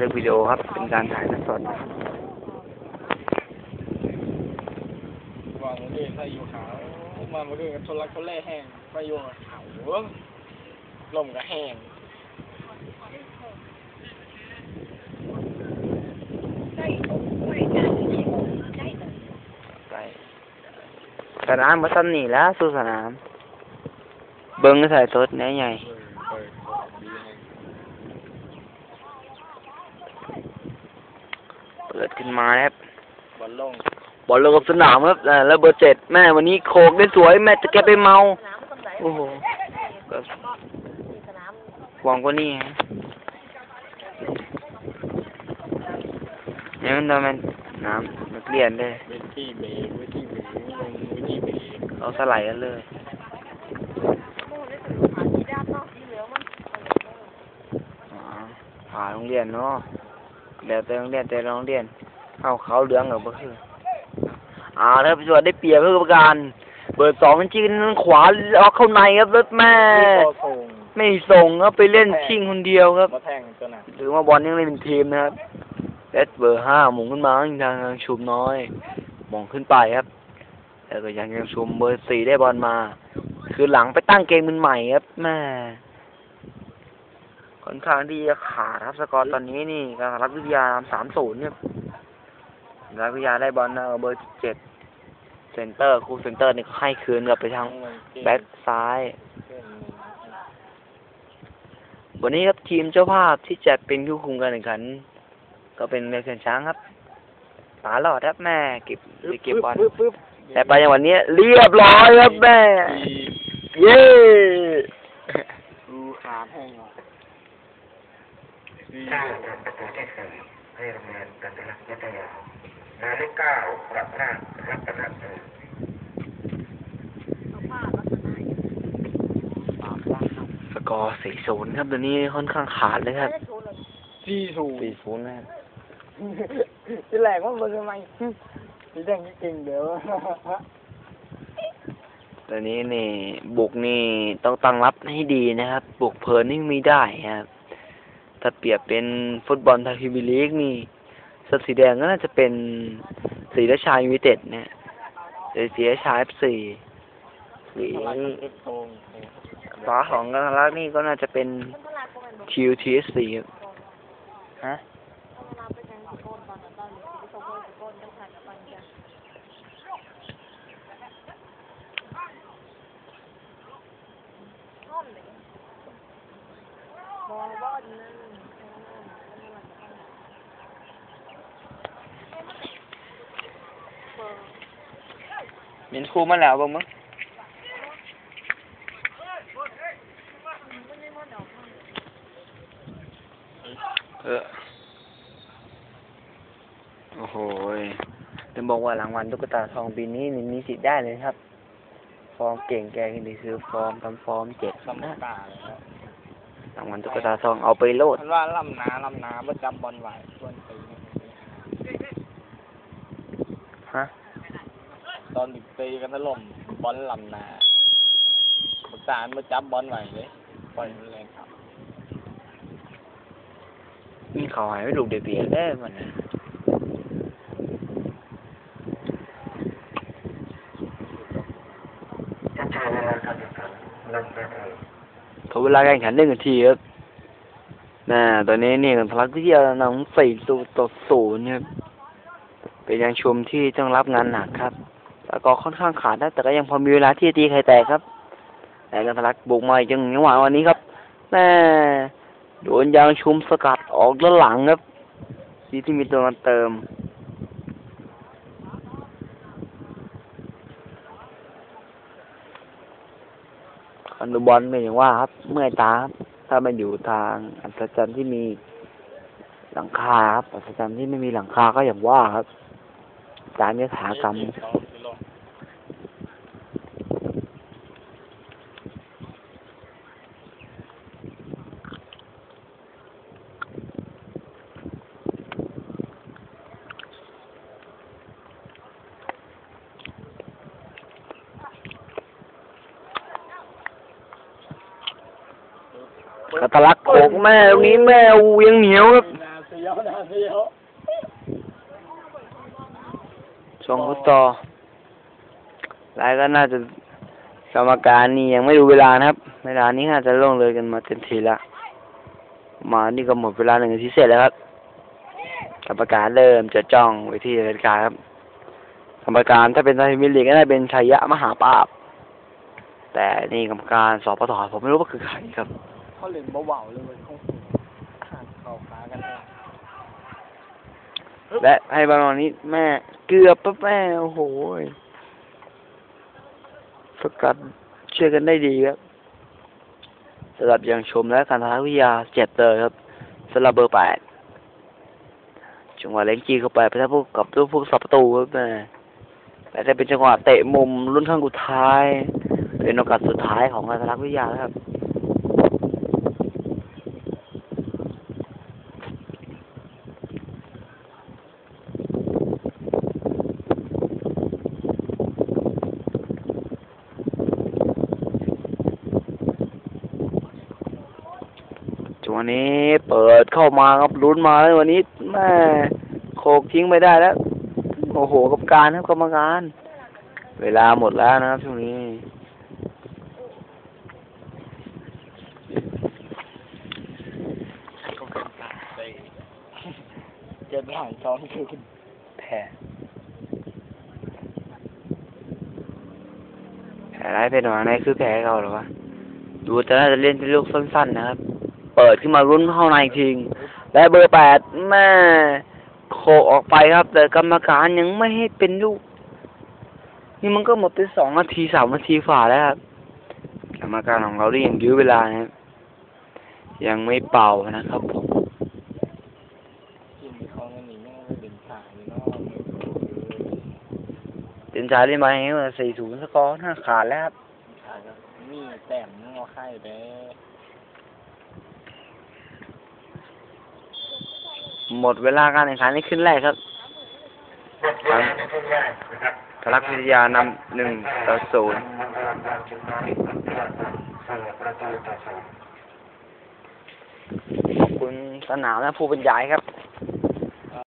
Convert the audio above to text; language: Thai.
ทึกวิดีโอครับ เป็นการถ่ายทอดสดวางมือถ้าอยู่ขาวมามือกับทนรักทนแร่แห้งไปอยู่ขาวลมก็แห้งไปสนามมาซ้ำนี่แล้วสู่สนาม เบิ้งถ่ายสดแหน่ใหญ่ เปิดดีให้เปิดขึ้นมาครับ บอลลง บอลลงกับสนามครับอ่าแล้วเบอร์เจ็ดแม่วันนี้โคกได้สวยแม่จะแกไปเมา โอ้โหก็วางก็นี่ฮะเนี่ยมันทำเป็นน้ำนักเรียนเลยวิธีเบรกวิธีเบรกวิธีเบรกเขาสไลด์กันเลยอ๋อผ่าโรงเรียนเนาะ แล้วแต่โรงเรียนแต่ละโรงเรียนเอาเขาเหลืองเหรอบ่คืออ่าถ้าพิจารได้เปรียบเพื่อประการเบอร์สองมันจีนขวาเอาเข้าในครับรถแม่ที่พอส่งไม่ส่งครับไปเล่นชิงคนเดียวครับมาแทงตัวน่ะหรือว่าบอลยังเล่นเป็นทีมนะครับเลสเบอร์ห้าหมุนขึ้นมาทางทางชุมน้อยมองขึ้นไปครับแล้วก็ยังยังชุมเบอร์สี่ได้บอลมา คือหลังไปตั้งเกมมันใหม่ครับแม่ ค่อนข้างที่จะขาดครับสกอร์ตอนนี้นี่การรับวิทยานำสามศูนย์เนี่ยรับวิทยาได้บอลนะเบอร์เจ็ดเซนเตอร์คู่เซนเตอร์นี่ก็ให้คืนกลับไปทางแบ็คซ้าย วันนี้ครับทีมเจ้าภาพที่จะเป็นผู้คุมการแข่งขัน ก็เป็นเมลเซนช้างครับตาหลอดครับแม่เก็บไปเก็บบอลปึ๊บปึ๊บแต่ไปอย่างวันนี้เรียบร้อยครับแม่ เย้ดูขาแห้ง อะเก้าทำประตูที่สี่ให้โรงเรียนกันทลักษณ์วิทยาหมายเลขเก้าประภาสรัตนเออสกอร์สี่ศูนย์ครับตัวนี้ค่อนข้างขาดเลยครับสี่สูสี่ศูนย์นะครับที่แหลกว่าเบอร์ทำไมสีแดงจริงเดี๋ยวตัวนี้นี่บุกนี่ต้องตั้งรับให้ดีนะครับ บุกเพลินนี่ไม่ได้ครับ ถ้าเปรียบเป็นฟุตบอลไทยพรีเมียร์ลีกนี่สดสีแดงก็น่าจะเป็นสีราชายูไนเต็ดเนี่ยหรือสีราชาเอฟซีสีตรงฟ้าของกันทลักนี่ก็น่าจะเป็น QTSC ครับฮะ มินคูมาแล้วบ้างมั้งเออ โอ้โหยจะบอกว่ารางวัลตุ๊กตาทองปีนี้นี่มีสิทธิ์ได้เลยครับ ฟอร์มเก่งแกนี่คือฟอร์มทำฟอร์มเจ็ดสมนะตาเลยนะรางวัลตุ๊กตาทองเอาไปโลดมันว่าลำนาลำนาประจำบอลไหวส่วนตีฮะ ตอนดึกตีกันถล่มบอลลำนาประสานมาจับบอลไหวเลยปล่อยมันแรงครับนี่เขาหายไม่ถูกเดือดเบียดได้มันนะจะใช้เวลาการแข่งขันหนึ่งนาทีเขาเวลาแข่งขันหนึ่งนาทีครับน่าตอนนี้นี่กันทะลักที่จะนำสี่ศูนย์ต่อศูนย์ครับเป็นยังชมที่ต้องรับงานหนักครับแล้ว ก็ค่อนข้างขาดนะแต่ก็ยังพอมีเวลาที่จะตีใครแตกครับแต่กันทะลักบุกมาจังจังหวะวันนี้ครับแม่โดนยางชุมสกัดออกด้านหลังครับที่ที่มีตัวมาเติมคันดูบอลเป็นอย่างว่าครับ เมื่อยตาครับถ้ามันอยู่ทางอัศจรรย์ที่มีหลังคาครับอัศจรรย์ที่ไม่มีหลังคาก็อย่างว่าครับ ตามยถากรรม กระตะลักโขกแม่ตรงนี้แม่เวียงเหนียวครับนาทีดียวนาเดียวช่วงฟุตซอลรายก็น่าจะกรรมการนี่ยังไม่ดูเวลานะครับ เวลานี้น่าจะล่วงเลยกันมาเต็มทีละ มานี่ก็หมดเวลาหนึ่งนาทีเสร็จแล้วครับ กรรมการเริ่มจะจ้องไปที่นาฬิกาครับ กรรมการถ้าเป็นไทยมิลลีกก็น่าเป็นชัยยะมหาปราบ แต่นี่กรรมการสอบปทผมไม่รู้ว่าคือใครครับ เขาเล่นเบาๆเลยเว้ยเขาห่างเข่าขากันเลยและให้บอลนี้แม่ เกือบปะแม่โอ้โหสกัดเชื่อกันได้ดีครับสำหรับยังชมและการท้าวิทยาเจ็บเลยครับสำหรับเบอร์แปดจังหวะเล่นจีเข้าไปไปถ้าพวกกับตัวพวกสับประตูครับแม่แต่จะเป็นจังหวะเตะมุมรุ่นข้างสุดท้าย เป็นโอกาสสุดท้ายของการทาวิทยาครับ วะนี้เปิดเข้ามาครับลุ้นมาแล้ววันนี้แม่โคกทิ้งไม่ได้แล้ว โอ้โหกับการครับกรรมการ เวลาหมดแล้วนะครับช่วงนี้เขาเป็นตาเตะเจ็บหายซ้อนคืนแพ้แพ้ร้ายเป็นหวานในคือแพ้เขาหรอวะ ดูจะน่าจะเล่นเป็นลูกสั้นๆนะครับ เปิดขึ้นมารุ้นเข้าในอีกทีและเบอร์แปดแม่โคกออกไปครับ แต่กรรมการยังไม่ให้เป็นลูก นี่มันก็หมดไปสองนาทีสามนาทีฝ่าแล้วครับกรรมการของเราได้ยังยื้อเวลานะครับยังไม่เป่านะครับผมกินเขาเงินนี่แม่งเด่นขาเลยเนาะเต็นชายเล่นมาให้ว่าสี่ศูนย์สกอร์น่าขาดแล้วครับขาก็นี่แต้มงอไข่เด้ หมดเวลาการแข่งขันในขึ้นแรกครับทางทลักพิทยานำหนึ่งต่อศูนย์มันกำลังการจุดน้อยเพื่อประตูต่อศูนย์ขอบคุณสนามและผู้บรรยายครับ